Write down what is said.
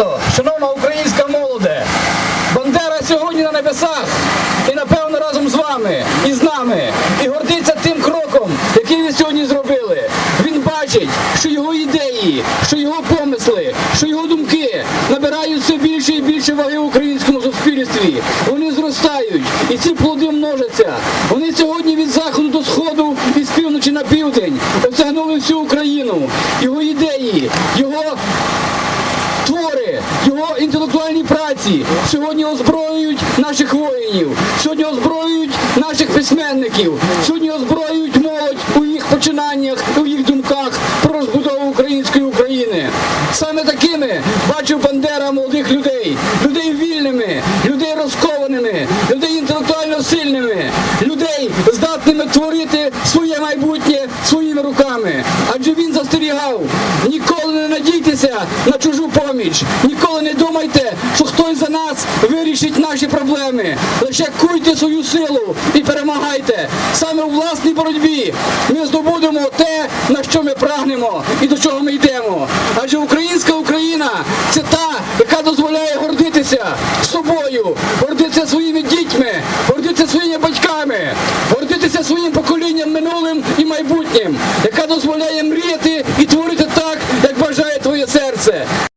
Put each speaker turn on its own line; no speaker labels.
свято, шановна українська молоде. Бандера сьогодні на небесах і, напевно, разом з вами і з нами. І гордиться тим кроком, який ви сьогодні зробили. Він бачить, що його ідеї, що його помисли, що його думки набирають все більше і більше ваги в українському суспільстві. Вони зростають і ці плоди множаться. Вони сьогодні від заходу до сходу і з півночі на південь обтягнули всю Україну, його ідеї, його його інтелектуальні праці сьогодні озброюють наших воїнів, сьогодні озброюють наших письменників, сьогодні озброюють молодь у їх починаннях, у їх думках про розбудову української України. Саме такими бачив Бандера молодих людей, людей вільними, людей розкованими, людей інтелектуально сильними, людей здатними творити своє майбутнє своїми руками. Адже він застерігав, ніколи не надійтеся на чужу поміч, ніколи не думайте, що хтось за нас вирішить наші проблеми. Лише куйте свою силу і перемагайте. Саме у власній боротьбі ми здобудемо те, на що ми прагнемо і до чого ми йдемо. Адже українська Україна це та, яка дозволяє гордитися собою, гордитися своїми дітьми, гордитися своїми батьками, гордитися своїм поколінням минулим і майбутнім, яка дозволяє мріяти